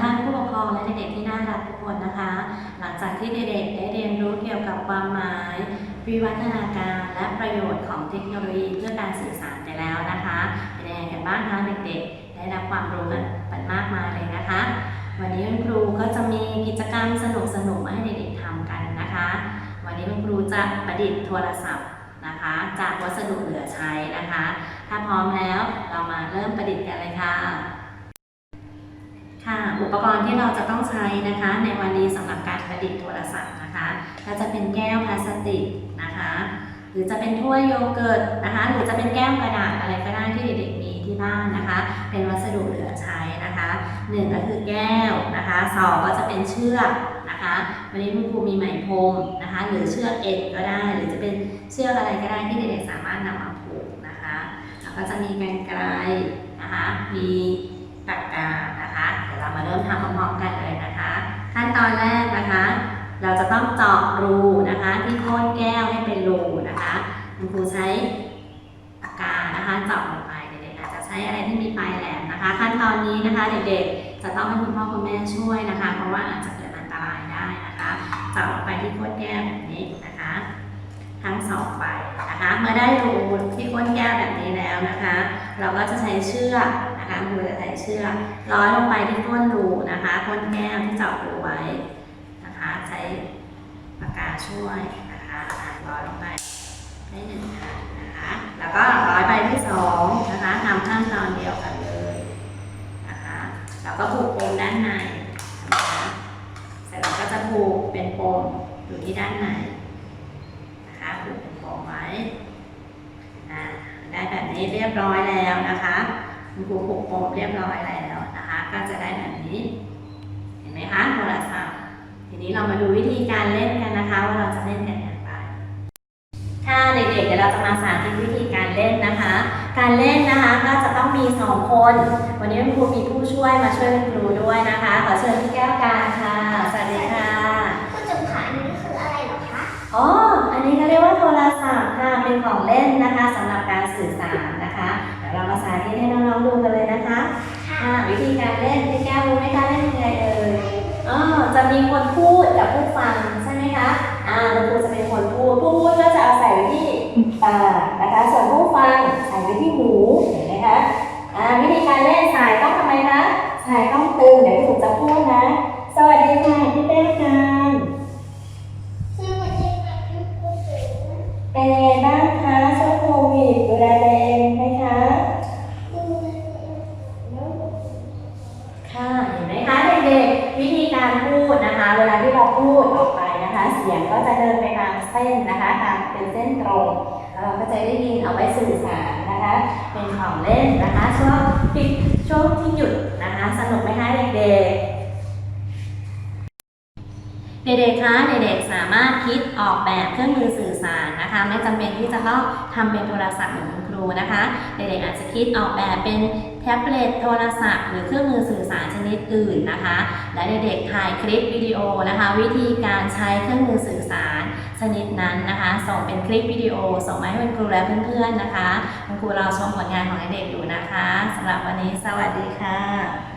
ท่านผู้ปกครองและเด็กๆที่น่ารักทุกคนนะคะ หลังจากที่เด็กๆได้เรียนรู้เกี่ยวกับความหมาย วิวัฒนาการและประโยชน์ของเทคโนโลยีเพื่อการสื่อสารไปแล้วนะคะเป็นยังไงกันบ้างคะเด็กๆ ได้รับความรู้กันไปมากมายเลยนะคะ วันนี้คุณครูก็จะมีกิจกรรมสนุกๆมาให้เด็กๆทำกันนะคะ วันนี้คุณครูจะประดิษฐ์โทรศัพท์นะคะ จากวัสดุเหลือใช้นะคะ ถ้าพร้อมแล้วเรามาเริ่มประดิษฐ์กันเลยค่ะ ค่ะอุปกรณ์ที่เราจะต้องใช้นะคะ ในวันนี้สำหรับการประดิษฐ์โทรศัพท์นะคะก็จะเป็นแก้วพลาสติกนะคะ หรือจะเป็นถ้วยโยเกิร์ตนะคะ หรือจะเป็นแก้วกระดาษอะไรก็ได้ที่เด็กๆมีที่บ้านนะคะ เป็นวัสดุเหลือใช้นะคะหนึ่งก็คือแก้วนะคะสองก็จะเป็นเชือกนะคะวันนี้คุณครูมีไหมพรมนะคะ หรือเชือกเอ็นก็ได้ หรือจะเป็นเชือกอะไรก็ได้ที่เด็กๆสามารถนำมาผูกนะคะแล้วก็จะมีกรรไกรนะคะ มีปากกา นะคะเดี๋ยวเรามาเริ่มทำพร้อมๆกันเลยนะคะ ขั้นตอนแรกนะคะ เราจะต้องเจาะรูนะคะ ที่โคนแก้วให้เป็นรูนะคะคุณครูใช้ปากกานะคะเจาะลงไปเด็กๆอาจจะใช้อะไรที่มีปลายแหลมนะคะ ขั้นตอนนี้นะคะเด็กๆจะต้องให้คุณพ่อคุณแม่ช่วยนะคะ เพราะว่าอาจจะเกิดอันตรายได้นะคะเจาะลงไปที่โคนแก้วแบบนี้นะคะ ทั้งสองใบนะคะ เมื่อได้รูที่ก้นแก้วแบบนี้แล้วนะคะ เราก็จะใช้เชือก นะคะมือจะใช้เชือกร้อยลงไปที่ก้นรูนะคะก้นแก้วที่เจาะรูไว้นะคะใช้ปากกาช่วยนะคะอะร้อยลงไปได้หนึ่งอันนะคะ แล้วก็ร้อยใบที่สองนะคะทำขั้นตอนเดียวกันเลยนะคะแล้วก็ผูกปมด้านในนะคะเสร็จแล้วก็จะผูกเป็นปมอยู่ที่ด้านในนะคะผูกเป็นโฟมไว้ได้แบบนี้เรียบร้อยแล้วนะคะ คุณครูผูกโฟมเรียบร้อยแล้วนะคะ ก็จะได้แบบนี้ เห็นไหมคะโทรศัพท์ทีนี้เรามาดูวิธีการเล่นกันนะคะ ว่าเราจะเล่นกันอย่างไรค่ะเด็กๆเดี๋ยวเราจะมาสาธิตวิธีการเล่นนะคะ การเล่นนะคะก็จะต้องมีสองคน วันนี้คุณครูมีผู้ช่วยมาช่วยคุณครูด้วยนะคะขอเชิญพี่แก้วการค่ะสวัสดีค่ะคุณจุ๋มขาอันนี้คืออะไรเหรอคะอ๋ออันนี้เขาเรียกว่าโทรศัพท์ค่ะเป็นของเล่นนะคะสำหรับการสื่อสารนะคะ เดี๋ยวเรามาสาธิตให้น้องๆดูกันเลยนะคะอ่าวิธีการเล่นพี่แก้วรู้ไหมคะเล่นยังไงเอ่ยอ๋อจะมีคนพูดกับผู้ฟังใช่ไหมคะอ่าคุณครูจะเป็นคนพูดผู้พูดก็จะเอาใส่ไว้ที่ปากนะคะส่วนผู้ฟังใส่ไว้ที่หูเห็นไหมคะอ่าวิธีการเล่นสายต้องทำไมคะสายต้องตึงเดี๋ยวพี่ถูกจะพูดนะ สวัสดีค่ะพี่แก้วกันสวัสดีค่ะคุณครูจุ๋มเป็นยังไงบ้างคะช่วงโควิดดูแลตัวเองไหมคะ ดูแล้ว ค่ะ เห็นไหมคะเด็กๆ วิธีการพูดนะคะ เวลาที่เราพูดออกไปนะคะ เสียงก็จะเดินไปตามเส้นนะคะตามเป็นเส้นตรงเราก็จะได้ยินเอาไว้สื่อสารนะคะ เป็นของเล่นนะคะช่วงปิดช่วงที่หยุดนะคะ สนุกไหมคะเด็กเด็กๆ คะเด็กๆ สามารถคิดออกแบบเครื่องมือสื่อสารนะคะ ไม่จำเป็นที่จะต้องทำเป็นโทรศัพท์เหมือนูนะคะเด็กๆอาจจะคิดออกแบบเป็นแท็บเล็ตโทรศัพท์หรือเครื่องมือสื่อสารชนิดอื่นนะคะ และเด็กๆถ่ายคลิปวิดีโอนะคะ วิธีการใช้เครื่องมือสื่อสารชนิดนั้นนะคะ ส่งเป็นคลิปวิดีโอ ส่งมาให้คุณครูและเพื่อนๆนะคะ คุณครูรอชมผลงานของเด็กๆอยู่นะคะสำหรับวันนี้สวัสดีค่ะ